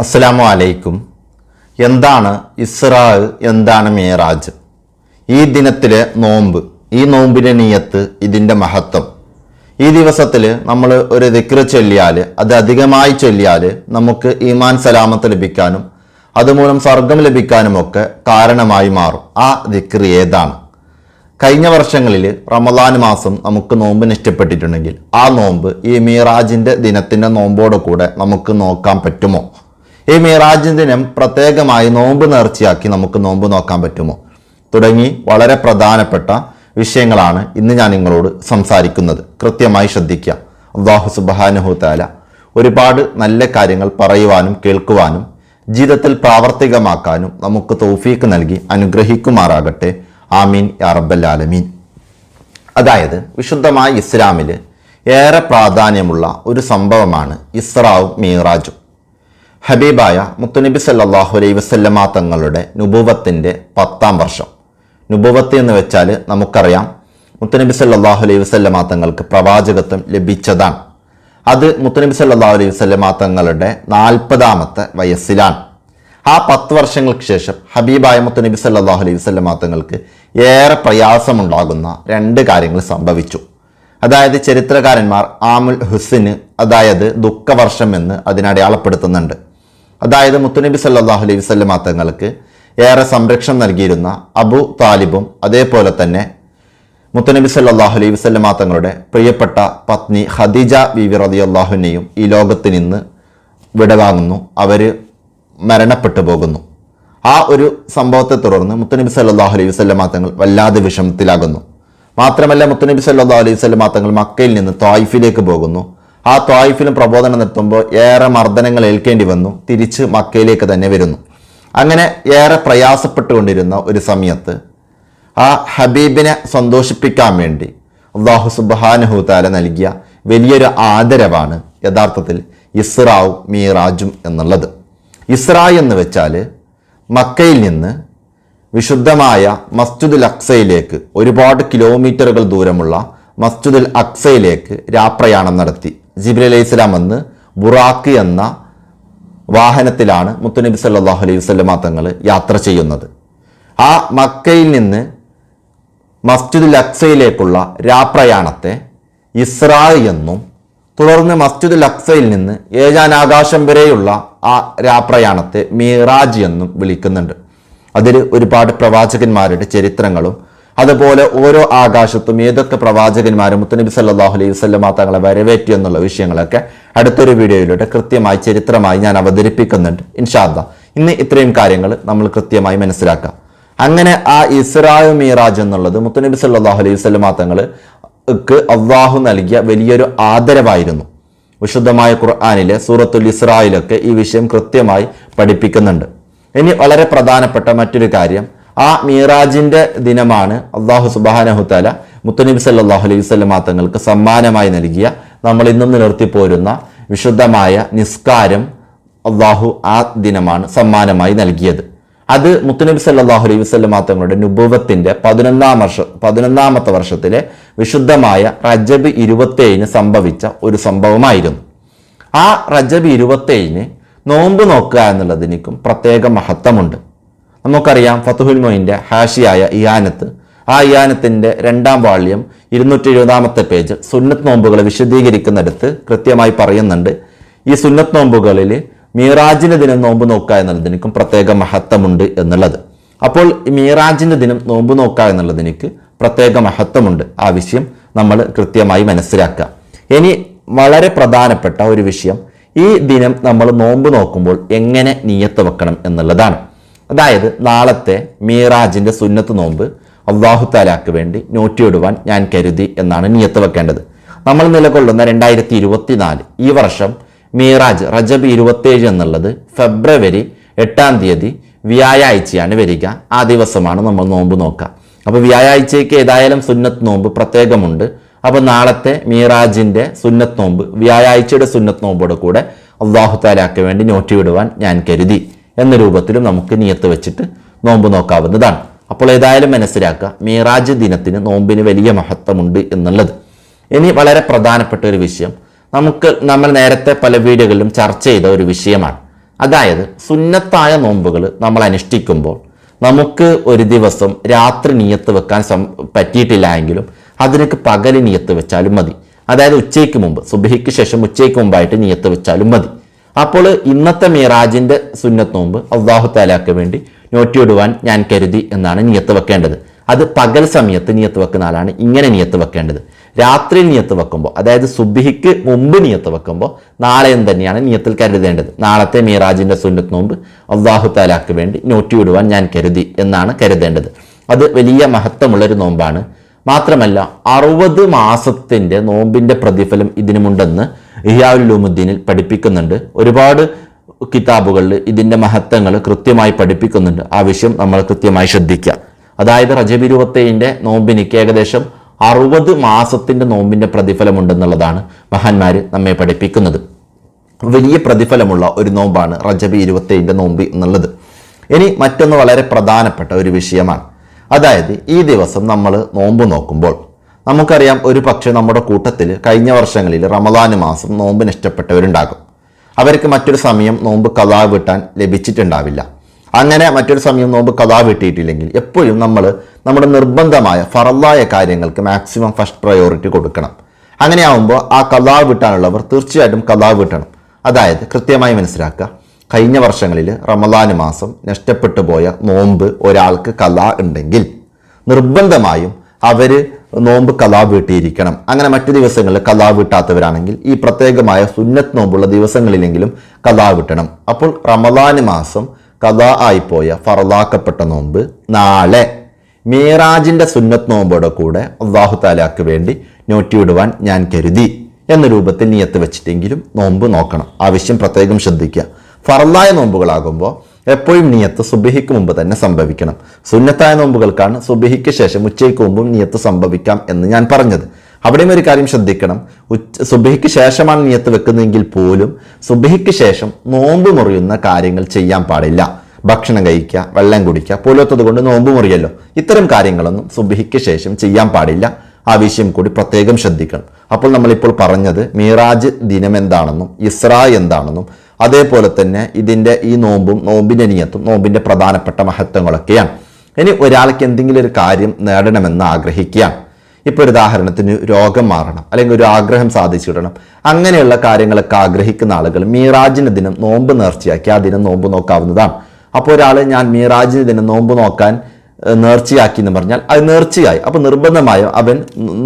അസ്സലാമു അലൈക്കും. എന്താണ് ഇസ്രാ എന്താണ് മേറാജ് ഈ ദിനത്തിലെ നോമ്പ് ഈ നോമ്പിന്റെ നീയത്ത് ഇതിന്റെ മഹത്വം. ഈ ദിവസത്തിൽ നമ്മൾ ഒരു ദിക്ര ചൊല്ലിയാൽ അത് അധികമായി ചൊല്ലിയാൽ നമുക്ക് ഈമാൻ സലാമത്ത് ലഭിക്കാനും അതുമൂലം സ്വർഗം ലഭിക്കാനുമൊക്കെ കാരണമായി മാറും. ആ ദിക്ർ ഏതാണ്? കഴിഞ്ഞ വർഷങ്ങളിൽ റമദാൻ മാസം നമുക്ക് നോമ്പ് നഷ്ടപ്പെട്ടിട്ടുണ്ടെങ്കിൽ ആ നോമ്പ് ഈ മീറാജിന്റെ ദിനത്തിന്റെ നോമ്പോട് കൂടെ നമുക്ക് നോക്കാൻ പറ്റുമോ? ഈ മീറാജിൻ ദിനം പ്രത്യേകമായി നോമ്പ് നേർച്ചയാക്കി നമുക്ക് നോമ്പ് നോക്കാൻ പറ്റുമോ? തുടങ്ങി വളരെ പ്രധാനപ്പെട്ട വിഷയങ്ങളാണ് ഇന്ന് ഞാൻ നിങ്ങളോട് സംസാരിക്കുന്നത്. കൃത്യമായി ശ്രദ്ധിക്കുക. അള്ളാഹു താല ഒരുപാട് നല്ല കാര്യങ്ങൾ പറയുവാനും കേൾക്കുവാനും ജീവിതത്തിൽ പ്രാവർത്തികമാക്കാനും നമുക്ക് തൗഫീക്ക് നൽകി അനുഗ്രഹിക്കുമാറാകട്ടെ. ആമീൻ. യാ റബ്ബൽ ആലമീൻ. അതായത് വിശുദ്ധമായ ഇസ്ലാമിൽ ഏറെ പ്രാധാന്യമുള്ള ഒരു സംഭവമാണ് ഇസ്രാവും മീറാജും. ഹബീബായ മുത്തുനബി സല്ലാഹു അലൈ വസല്ലമ തങ്ങളുടെ നുബുവത്തിന്റെ പത്താം വർഷം. നുബുവത്ത് എന്ന് വെച്ചാൽ നമുക്കറിയാം മുത്തുനബി സല്ലാഹു അലൈ വസല്ലമ തങ്ങൾക്ക് പ്രവാചകത്വം ലഭിച്ചതാണ്. അത് മുത്തുനബി സല്ലാഹു അലൈ വസല്ലമ തങ്ങളുടെ നാൽപ്പതാമത്തെ വയസ്സിലാണ്. ആ പത്ത് വർഷങ്ങൾക്ക് ശേഷം ഹബീബായ മുത്തുനബി സല്ലാഹു അലൈ വസല്ലമ തങ്ങൾക്ക് ഏറെ പ്രയാസമുണ്ടാകുന്ന രണ്ട് കാര്യങ്ങൾ സംഭവിച്ചു. അതായത് ചരിത്രകാരന്മാർ ആമുൽ ഹുസിന് അതായത് ദുഃഖവർഷം എന്ന് അതിനടയാളപ്പെടുത്തുന്നുണ്ട് അതായത് മുത്തുനബി സല്ലാഹു അലൈഹി വസല്ലമ തങ്ങൾക്ക് ഏറെ സംരക്ഷണം നൽകിയിരുന്ന അബു താലിബും അതേപോലെ തന്നെ മുത്തുനബി സല്ലാഹു അലൈഹി വസല്ലമ തങ്ങളുടെ പ്രിയപ്പെട്ട പത്നി ഖദീജ റതി റളിയല്ലാഹുവിനെയും ഈ ലോകത്ത് നിന്ന് വിടവാങ്ങുന്നു. അവർ മരണപ്പെട്ടു പോകുന്നു. ആ ഒരു സംഭവത്തെ തുടർന്ന് മുത്തുനബി സല്ലാഹു അലൈഹി വസല്ലമ തങ്ങൾ വല്ലാതെ വിഷമത്തിലാകുന്നു. മാത്രമല്ല മുത്തുനബി സല്ലാഹു അലൈഹി വസല്ലമ തങ്ങൾ മക്കയിൽ നിന്ന് തായിഫിലേക്ക് പോകുന്നു. ആ ത്വായിഫിലും പ്രബോധനം നിർത്തുമ്പോൾ ഏറെ മർദ്ദനങ്ങൾ ഏൽക്കേണ്ടി വന്നു. തിരിച്ച് മക്കയിലേക്ക് തന്നെ വരുന്നു. അങ്ങനെ ഏറെ പ്രയാസപ്പെട്ടുകൊണ്ടിരുന്ന ഒരു സമയത്ത് ആ ഹബീബിനെ സന്തോഷിപ്പിക്കാൻ വേണ്ടി അള്ളാഹു സുബാനുഹൂത്താല നൽകിയ വലിയൊരു ആദരവാണ് യഥാർത്ഥത്തിൽ ഇസ്രാവും മീറാജും എന്നുള്ളത്. ഇസ്രാ എന്ന് വെച്ചാൽ മക്കയിൽ നിന്ന് വിശുദ്ധമായ മസ്ജിദുൽ അക്സയിലേക്ക് ഒരുപാട് കിലോമീറ്ററുകൾ ദൂരമുള്ള മസ്ജിദുൽ അക്സയിലേക്ക് രാപ്രയാണം നടത്തി. ജിബ്രി അലൈഹി സ്വലാം വന്ന് ബുറാക്ക് എന്ന വാഹനത്തിലാണ് മുത്തുനബി സല്ലാഹു അലൈഹി വസ്ലമ തങ്ങൾ യാത്ര ചെയ്യുന്നത്. ആ മക്കയിൽ നിന്ന് മസ്ജിദുൽ അക്സയിലേക്കുള്ള രാപ്രയാണത്തെ ഇസ്രാ എന്നും തുടർന്ന് മസ്ജിദുൽ അക്സയിൽ നിന്ന് ഏഴാൻ ആകാശം വരെയുള്ള ആ രാപ്രയാണത്തെ മീറാജ് എന്നും വിളിക്കുന്നുണ്ട്. അതിൽ ഒരുപാട് പ്രവാചകന്മാരുടെ ചരിത്രങ്ങളും അതുപോലെ ഓരോ ആകാശത്തും ഏതൊക്കെ പ്രവാചകന്മാരും മുത്തനബി സല്ലാഹു അലൈഹി വസ്ലമ തങ്ങളെ വരവേറ്റു എന്നുള്ള വിഷയങ്ങളൊക്കെ അടുത്തൊരു വീഡിയോയിലൂടെ കൃത്യമായി ചരിത്രമായി ഞാൻ അവതരിപ്പിക്കുന്നുണ്ട്. ഇൻഷാദ ഇന്ന് ഇത്രയും കാര്യങ്ങൾ നമ്മൾ കൃത്യമായി മനസ്സിലാക്കാം. അങ്ങനെ ആ ഇസ്രായു മീറാജ് എന്നുള്ളത് മുത്തനബി സല്ലാഹു അലൈഹി വസ്ലമ തങ്ങൾ അള്ളാഹു നൽകിയ വലിയൊരു ആദരവായിരുന്നു. വിശുദ്ധമായ ഖുർആാനിലെ സൂറത്തുൽ ഇസ്രായിലൊക്കെ ഈ വിഷയം കൃത്യമായി പഠിപ്പിക്കുന്നുണ്ട്. ഇനി വളരെ പ്രധാനപ്പെട്ട മറ്റൊരു കാര്യം ആ മീറാജിന്റെ ദിനമാണ് അള്ളാഹു സുബാനഹുത്താല മുത്തനബി സല്ലാഹു അലൈഹി സ്വലമാ തങ്ങൾക്ക് സമ്മാനമായി നൽകിയ നമ്മൾ ഇന്നും നിലർത്തിപ്പോരുന്ന വിശുദ്ധമായ നിസ്കാരം അള്ളാഹു ആ ദിനമാണ് സമ്മാനമായി നൽകിയത്. അത് മുത്തനബി സല്ലാഹു അലൈഹി വസ്ലമാ തങ്ങളുടെ നുബുവത്തിന്റെ പതിനൊന്നാം വർഷ പതിനൊന്നാമത്തെ വർഷത്തിലെ വിശുദ്ധമായ റജബ് ഇരുപത്തേഴിന് സംഭവിച്ച ഒരു സംഭവമായിരുന്നു. ആ റജബ് ഇരുപത്തേഴിന് നോമ്പ് നോക്കുക എന്നുള്ളതിനും പ്രത്യേക മഹത്വമുണ്ട്. നമുക്കറിയാം ഫത്തുഹുൽ മൊയിന്റെ ഹാഷിയായ ഇയാനത്ത്. ആ ഇയാനത്തിന്റെ രണ്ടാം വാള്യം ഇരുന്നൂറ്റി എഴുപതാമത്തെ പേജ് സുന്നത്ത് നോമ്പുകളെ വിശദീകരിക്കുന്നിടത്ത് കൃത്യമായി പറയുന്നുണ്ട്. ഈ സുന്നത്ത് നോമ്പുകളിൽ മീറാജിന്റെ ദിനം നോമ്പ് നോക്കുക എന്നുള്ളതിനും പ്രത്യേക മഹത്വമുണ്ട് എന്നുള്ളത്. അപ്പോൾ മീറാജിന്റെ ദിനം നോമ്പ് നോക്കുക എന്നുള്ളതിനിക്ക് പ്രത്യേക മഹത്വമുണ്ട്. ആ വിഷയം നമ്മൾ കൃത്യമായി മനസ്സിലാക്കുക. ഇനി വളരെ പ്രധാനപ്പെട്ട ഒരു വിഷയം ഈ ദിനം നമ്മൾ നോമ്പ് നോക്കുമ്പോൾ എങ്ങനെ നീയത്ത് വെക്കണം എന്നുള്ളതാണ്. അതായത് നാളത്തെ മീറാജിന്റെ സുന്നത്ത് നോമ്പ് അള്ളാഹു താലാക്ക് വേണ്ടി നോറ്റിയിടുവാൻ ഞാൻ കരുതി എന്നാണ് നിയത്ത് വെക്കേണ്ടത്. നമ്മൾ നിലകൊള്ളുന്ന രണ്ടായിരത്തി ഇരുപത്തി നാല് ഈ വർഷം മീറാജ് റജബ് ഇരുപത്തേഴ് എന്നുള്ളത് ഫെബ്രുവരി എട്ടാം തീയതി വ്യാഴാഴ്ചയാണ് വരിക. ആ ദിവസമാണ് നമ്മൾ നോമ്പ് നോക്കുക. അപ്പോൾ വ്യാഴാഴ്ചയ്ക്ക് ഏതായാലും സുന്നത്ത് നോമ്പ് പ്രത്യേകമുണ്ട്. അപ്പോൾ നാളത്തെ മീറാജിന്റെ സുന്നത്ത് നോമ്പ് വ്യാഴാഴ്ചയുടെ സുന്നത്ത് നോമ്പോടെ കൂടെ അള്ളാഹു താലാക്ക് വേണ്ടി നോറ്റിവിടുവാൻ ഞാൻ കരുതി. എന്ന രൂപത്തിലും നമുക്ക് നിയത്ത് വെച്ചിട്ട് നോമ്പ് നോക്കാവുന്നതാണ്. അപ്പോൾ ഏതായാലും മനസ്സിലാക്കുക മീറാജ് ദിനത്തിന് നോമ്പിന് വലിയ മഹത്വമുണ്ട് എന്നുള്ളത്. ഇനി വളരെ പ്രധാനപ്പെട്ട ഒരു വിഷയം നമുക്ക് നമ്മൾ നേരത്തെ പല വീഡിയോകളിലും ചർച്ച ചെയ്ത ഒരു വിഷയമാണ്. അതായത് സുന്നത്തായ നോമ്പുകൾ നമ്മൾ അനുഷ്ഠിക്കുമ്പോൾ നമുക്ക് ഒരു ദിവസം രാത്രി നിയത്ത് വെക്കാൻ സം പറ്റിയിട്ടില്ല എങ്കിലും അതിനൊക്കെ പകൽ നിയത്ത് വെച്ചാലും മതി. അതായത് ഉച്ചയ്ക്ക് മുമ്പ് സുബഹിക്ക് ശേഷം ഉച്ചയ്ക്ക് മുമ്പായിട്ട് നിയത്ത് വെച്ചാലും മതി. അപ്പോൾ ഇന്നത്തെ മിറാജിന്റെ സുന്നത്ത് നോമ്പ് അള്ളാഹു താലാക്ക് വേണ്ടി നോറ്റിയിടുവാൻ ഞാൻ കരുതി എന്നാണ് നിയത്ത് വെക്കേണ്ടത്. അത് പകൽ സമയത്ത് നിയത്ത് വെക്കുന്ന ആളാണ് ഇങ്ങനെ നിയത്ത് വെക്കേണ്ടത്. രാത്രി നിയത്ത് വെക്കുമ്പോൾ അതായത് സുബിഹിക്ക് മുമ്പ് നിയത്ത് വെക്കുമ്പോൾ നാളെയും തന്നെയാണ് നിയത്തിൽ കരുതേണ്ടത്. നാളത്തെ മീറാജിന്റെ സുന്നത്ത് നോമ്പ് അള്ളാഹു താലാക്ക് വേണ്ടി നോറ്റിയിടുവാൻ ഞാൻ കരുതി എന്നാണ് കരുതേണ്ടത്. അത് വലിയ മഹത്വമുള്ളൊരു നോമ്പാണ്. മാത്രമല്ല അറുപത് മാസത്തിന്റെ നോമ്പിന്റെ പ്രതിഫലം ഇതിനുമുണ്ടെന്ന് ഇഹിയാവുലുമുദ്ദീനിൽ പഠിപ്പിക്കുന്നുണ്ട്. ഒരുപാട് കിതാബുകളിൽ ഇതിന്റെ മഹത്വങ്ങൾ കൃത്യമായി പഠിപ്പിക്കുന്നുണ്ട്. ആ വിഷയം നമ്മൾ കൃത്യമായി ശ്രദ്ധിക്കുക. അതായത് റജബ് ഇരുപത്തേഴിന്റെ നോമ്പിനിക്ക് ഏകദേശം അറുപത് മാസത്തിന്റെ നോമ്പിന്റെ പ്രതിഫലമുണ്ടെന്നുള്ളതാണ് മഹാന്മാർ നമ്മെ പഠിപ്പിക്കുന്നത്. വലിയ പ്രതിഫലമുള്ള ഒരു നോമ്പാണ് റജബ് ഇരുപത്തേഴിന്റെ നോമ്പ് എന്നുള്ളത്. ഇനി മറ്റൊന്ന് വളരെ പ്രധാനപ്പെട്ട ഒരു വിഷയമാണ്. അതായത് ഈ ദിവസം നമ്മൾ നോമ്പ് നോക്കുമ്പോൾ നമുക്കറിയാം ഒരു പക്ഷേ നമ്മുടെ കൂട്ടത്തിൽ കഴിഞ്ഞ വർഷങ്ങളിൽ റമദാന് മാസം നോമ്പിന് ഇഷ്ടപ്പെട്ടവരുണ്ടാകും. അവർക്ക് മറ്റൊരു സമയം നോമ്പ് കഥാ വീട്ടാൻ ലഭിച്ചിട്ടുണ്ടാവില്ല. അങ്ങനെ മറ്റൊരു സമയം നോമ്പ് കഥാ വീട്ടിയിട്ടില്ലെങ്കിൽ എപ്പോഴും നമ്മൾ നമ്മുടെ നിർബന്ധമായ ഫറല്ലായ കാര്യങ്ങൾക്ക് മാക്സിമം ഫസ്റ്റ് പ്രയോറിറ്റി കൊടുക്കണം. അങ്ങനെയാവുമ്പോൾ ആ കഥാ വീട്ടാനുള്ളവർ തീർച്ചയായിട്ടും കഥാ വീട്ടണം. അതായത് കൃത്യമായി മനസ്സിലാക്കുക. കഴിഞ്ഞ വർഷങ്ങളിൽ റമദാന് മാസം നഷ്ടപ്പെട്ടു പോയ നോമ്പ് ഒരാൾക്ക് കല ഉണ്ടെങ്കിൽ നിർബന്ധമായും അവർ നോമ്പ് കലാ വീട്ടിയിരിക്കണം. അങ്ങനെ മറ്റു ദിവസങ്ങളിൽ കലാ വീട്ടാത്തവരാണെങ്കിൽ ഈ പ്രത്യേകമായ സുന്നത്ത് നോമ്പുള്ള ദിവസങ്ങളിലെങ്കിലും കലാ വീട്ടണം. അപ്പോൾ റമദാന് മാസം കലാ ആയിപ്പോയ ഫറലാക്കപ്പെട്ട നോമ്പ് നാളെ. മീറാജിന്റെ സുന്നത്ത് നോമ്പോടെ കൂടെ അള്ളാഹു താലാക്ക് വേണ്ടി നോറ്റിയിടുവാൻ ഞാൻ കരുതി. എന്ന രൂപത്തിൽ നിയത്ത് വെച്ചിട്ടെങ്കിലും നോമ്പ് നോക്കണം. ആവശ്യം പ്രത്യേകം ശ്രദ്ധിക്കുക. ഫറലായ നോമ്പുകളാകുമ്പോൾ എപ്പോഴും നിയത്ത് സുബിഹിക്ക് മുമ്പ് തന്നെ സംഭവിക്കണം. സുന്നത്തായ നോമ്പുകൾക്കാണ് സുബിഹിക്ക് ശേഷം ഉച്ചയ്ക്ക് മുമ്പും നിയത്ത് സംഭവിക്കാം എന്ന് ഞാൻ പറഞ്ഞത്. അവിടെയും ഒരു കാര്യം ശ്രദ്ധിക്കണം. ഉച്ച സുബിഹിക്ക് ശേഷമാണ് നിയത്ത് വെക്കുന്നതെങ്കിൽ പോലും സുബിഹിക്ക് ശേഷം നോമ്പ് മുറിയുന്ന കാര്യങ്ങൾ ചെയ്യാൻ പാടില്ല. ഭക്ഷണം കഴിക്കുക വെള്ളം കുടിക്കുക പോലത്തത് കൊണ്ട് നോമ്പ് മുറിയല്ലോ. ഇത്തരം കാര്യങ്ങളൊന്നും സുബിഹിക്ക് ശേഷം ചെയ്യാൻ പാടില്ല. ആ വിഷയം കൂടി പ്രത്യേകം ശ്രദ്ധിക്കണം. അപ്പോൾ നമ്മളിപ്പോൾ പറഞ്ഞത് മീറാജ് ദിനം എന്താണെന്നും ഇസ്ര എന്താണെന്നും അതേപോലെ തന്നെ ഇതിന്റെ ഈ നോമ്പും നോമ്പിന്റെ നിയത്തും നോമ്പിന്റെ പ്രധാനപ്പെട്ട മഹത്വങ്ങളൊക്കെയാണ്. ഇനി ഒരാൾക്ക് എന്തെങ്കിലും ഒരു കാര്യം നേടണമെന്ന് ആഗ്രഹിക്കുക. ഇപ്പോൾ ഒരു ഉദാഹരണത്തിന് രോഗം മാറണം അല്ലെങ്കിൽ ഒരു ആഗ്രഹം സാധിച്ചിടണം. അങ്ങനെയുള്ള കാര്യങ്ങളൊക്കെ ആഗ്രഹിക്കുന്ന ആളുകൾ മീറാജിന് ദിനം നോമ്പ് നേർച്ചയാക്കി ആ ദിനം നോമ്പ് നോക്കാവുന്നതാണ്. അപ്പോൾ ഒരാൾ ഞാൻ മീറാജിന് ദിനം നോമ്പ് നോക്കാൻ നേർച്ചയാക്കി എന്ന് പറഞ്ഞാൽ അത് നേർച്ചയായി. അപ്പോൾ നിർബന്ധമായും അവൻ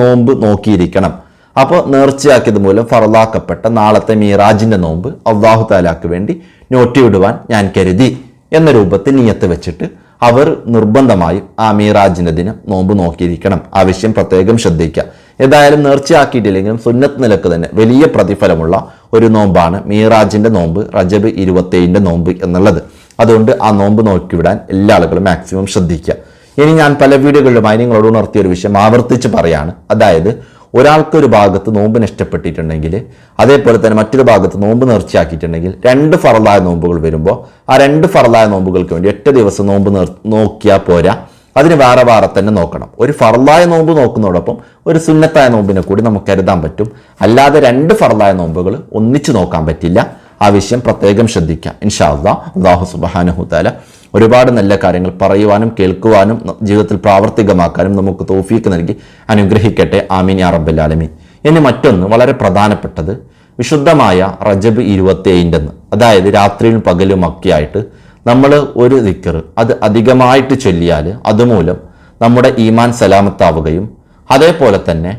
നോമ്പ് നോക്കിയിരിക്കണം. അപ്പോൾ നേർച്ചയാക്കിയത് മൂലം ഫറലാക്കപ്പെട്ട നാളത്തെ മീറാജിന്റെ നോമ്പ് അള്ളാഹു താലാക്ക് വേണ്ടി നോട്ടിയിടുവാൻ ഞാൻ കരുതി എന്ന രൂപത്തിൽ നിയത്ത് വെച്ചിട്ട് അവർ നിർബന്ധമായും ആ മീറാജിന്റെ ദിനം നോമ്പ് നോക്കിയിരിക്കണം. ആവശ്യം പ്രത്യേകം ശ്രദ്ധിക്കുക. ഏതായാലും നേർച്ചയാക്കിയിട്ടില്ലെങ്കിലും സുന്നത്ത് നിലയ്ക്ക് തന്നെ വലിയ പ്രതിഫലമുള്ള ഒരു നോമ്പാണ് മീറാജിന്റെ നോമ്പ് റജബ് ഇരുപത്തേഴിന്റെ നോമ്പ് എന്നുള്ളത്. അതുകൊണ്ട് ആ നോമ്പ് നോക്കിവിടാൻ എല്ലാ ആളുകളും മാക്സിമം ശ്രദ്ധിക്കുക. ഇനി ഞാൻ പല വീഡിയോകളിലുമായി നിങ്ങളോട് ഉണർത്തിയ ഒരു വിഷയം ആവർത്തിച്ച് പറയാണ്. അതായത് ഒരാൾക്ക് ഒരു ഭാഗത്ത് നോമ്പ് നഷ്ടപ്പെട്ടിട്ടുണ്ടെങ്കിൽ അതേപോലെ തന്നെ മറ്റൊരു ഭാഗത്ത് നോമ്പ് നേർച്ചയാക്കിയിട്ടുണ്ടെങ്കിൽ രണ്ട് ഫറലായ നോമ്പുകൾ വരുമ്പോൾ ആ രണ്ട് ഫറലായ നോമ്പുകൾക്ക് വേണ്ടി എട്ട് ദിവസം നോമ്പ് നേർ നോക്കിയാൽ പോരാ. അതിന് വേറെ വേറെ തന്നെ നോക്കണം. ഒരു ഫറലായ നോമ്പ് നോക്കുന്നതോടൊപ്പം ഒരു സുന്നത്തായ നോമ്പിനെ കൂടി നമുക്ക് കരുതാൻ പറ്റും. അല്ലാതെ രണ്ട് ഫറലായ നോമ്പുകൾ ഒന്നിച്ചു നോക്കാൻ പറ്റില്ല. ആ വിഷയം പ്രത്യേകം ശ്രദ്ധിക്കാം. ഇൻഷാ അള്ളാഹ് സുബാനഹുത്താല ഒരുപാട് നല്ല കാര്യങ്ങൾ പറയുവാനും കേൾക്കുവാനും ജീവിതത്തിൽ പ്രാവർത്തികമാക്കാനും നമുക്ക് തോഫീക്ക് നൽകി അനുഗ്രഹിക്കട്ടെ. ആമീൻ യാ റബ്ബൽ ആലമീൻ. ഇനി മറ്റൊന്ന് വളരെ പ്രധാനപ്പെട്ടത് വിശുദ്ധമായ റജബ് ഇരുപത്തിയേഴിന്റെന്ന് അതായത് രാത്രിയും പകലും ഒക്കെ ആയിട്ട് നമ്മൾ ഒരു ദിക്കർ അത് അധികമായിട്ട് ചൊല്ലിയാൽ അതുമൂലം നമ്മുടെ ഈമാൻ സലാമത്താവുകയും അതേപോലെ തന്നെ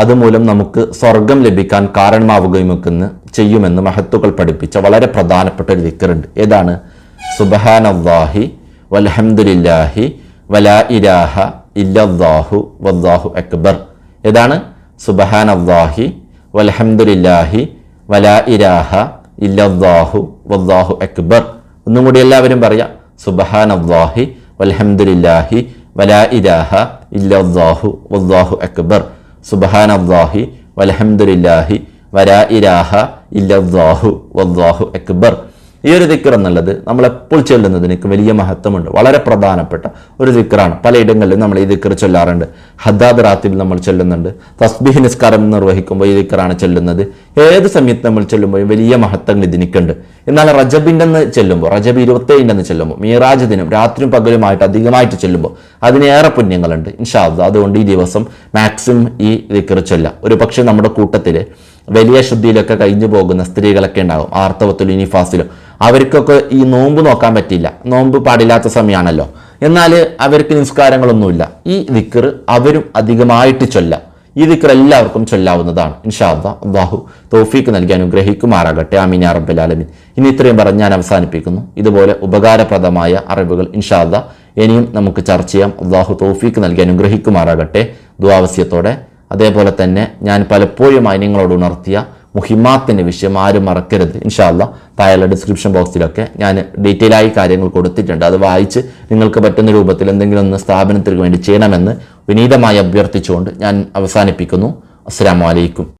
അതുമൂലം നമുക്ക് സ്വർഗം ലഭിക്കാൻ കാരണമാവുകയും ചെയ്യുമെന്ന് മഹത്തുക്കൾ പഠിപ്പിച്ച വളരെ പ്രധാനപ്പെട്ട ഒരു ദിക്കറുണ്ട്. ഏതാണ്? സുബഹാനല്ലാഹി വലഹമുല്ലാഹി വലാ ഇരാഹ ഇല്ലാഹു വല്ലാഹു അക്ബർ. ഏതാണ്? സുബഹാനല്ലാഹി വലഹമുല്ലാഹി വലാ ഇരാഹ ഇല്ലാഹു വല്ലാഹു അക്ബർ. ഒന്നും കൂടി എല്ലാവരും പറയാം. സുബഹാനല്ലാഹി വലഹമുല്ലാഹി വലാ ഇരാഹ ഇല്ലാഹു വല്ലാഹു അക്ബർ. സുബഹാനല്ലാഹി വൽഹംദുലില്ലാഹി വലാ ഇരാഹ ഇല്ലാഹു വല്ലാഹു അക്ബർ. ഈ ഒരു ദിക്കർ എന്നുള്ളത് നമ്മൾ എപ്പോൾ ചൊല്ലുന്നതിന് വലിയ മഹത്വമുണ്ട്. വളരെ പ്രധാനപ്പെട്ട ഒരു ദിക്കറാണ് പലയിടങ്ങളിലും നമ്മൾ ഈ ദിക്കർ ചൊല്ലാറുണ്ട്. ഹദ്ദാദ് റാത്തിൽ നമ്മൾ ചൊല്ലുന്നുണ്ട്. തസ്ബിഹ് നിസ്കാരം നിർവഹിക്കുമ്പോൾ ഈ ദിക്കറാണ് ചൊല്ലുന്നത്. ഏത് സമയത്ത് നമ്മൾ ചെല്ലുമ്പോഴും വലിയ മഹത്വങ്ങൾ ഇതിനിക്കുണ്ട് എന്നാൽ റജബിന്റെ അന്ന് ചെല്ലുമ്പോൾ റജബ് ഇരുപത്തേഴിന്റെ അന്ന് ചെല്ലുമ്പോൾ മീറാജ് ദിനം രാത്രിയും പകലുമായിട്ട് അധികമായിട്ട് ചെല്ലുമ്പോൾ അതിനേറെ പുണ്യങ്ങളുണ്ട് ഇൻഷാദ് അതുകൊണ്ട് ഈ ദിവസം മാക്സിമം ഈ ദിക്കർ ചൊല്ല. ഒരു പക്ഷേ നമ്മുടെ കൂട്ടത്തിൽ വലിയ ശുദ്ധിയിലൊക്കെ കഴിഞ്ഞു പോകുന്ന സ്ത്രീകളൊക്കെ ഉണ്ടാകും ആർത്തവത്തിലും ഇനിഫാസിലും. അവർക്കൊക്കെ ഈ നോമ്പ് നോക്കാൻ പറ്റില്ല നോമ്പ് പാടില്ലാത്ത സമയമാണല്ലോ. എന്നാൽ അവർക്ക് നിസ്കാരങ്ങളൊന്നുമില്ല. ഈ ദിക്കർ അവരും അധികമായിട്ട് ചൊല്ലാം. ഈ ദിക്കർ എല്ലാവർക്കും ചൊല്ലാവുന്നതാണ്. ഇൻഷാദ അള്ളാഹു തോഫീക്ക് നൽകി അനുഗ്രഹിക്കുമാറാകട്ടെ. ആമീൻ യാ റബ്ബൽ ആലമീൻ. ഇനി ഇത്രയും പറഞ്ഞ് ഞാൻ അവസാനിപ്പിക്കുന്നു. ഇതുപോലെ ഉപകാരപ്രദമായ അറിവുകൾ ഇൻഷാദ ഇനിയും നമുക്ക് ചർച്ച ചെയ്യാം. അള്ളാഹു തോഫീക്ക് നൽകി അനുഗ്രഹിക്കുമാറാകട്ടെ. ദ്വാവസ്യത്തോടെ അതേപോലെ തന്നെ ഞാൻ പലപ്പോഴുമായി നിങ്ങളോട് ഉണർത്തിയ മുഹിമാത്തിന്റെ വിഷയം ആരും മറക്കരുത്. ഇൻഷാല്ല താഴെ ഡിസ്ക്രിപ്ഷൻ ബോക്സിലൊക്കെ ഞാൻ ഡീറ്റെയിൽ ആയി കാര്യങ്ങൾ കൊടുത്തിട്ടുണ്ട്. അത് വായിച്ച് നിങ്ങൾക്ക് പറ്റുന്ന രൂപത്തിൽ എന്തെങ്കിലും ഒന്ന് സ്ഥാപനത്തിന് വേണ്ടി ചെയ്യണമെന്ന് വിനീതമായി അഭ്യർത്ഥിച്ചുകൊണ്ട് ഞാൻ അവസാനിപ്പിക്കുന്നു. അസ്സാം വലൈക്കും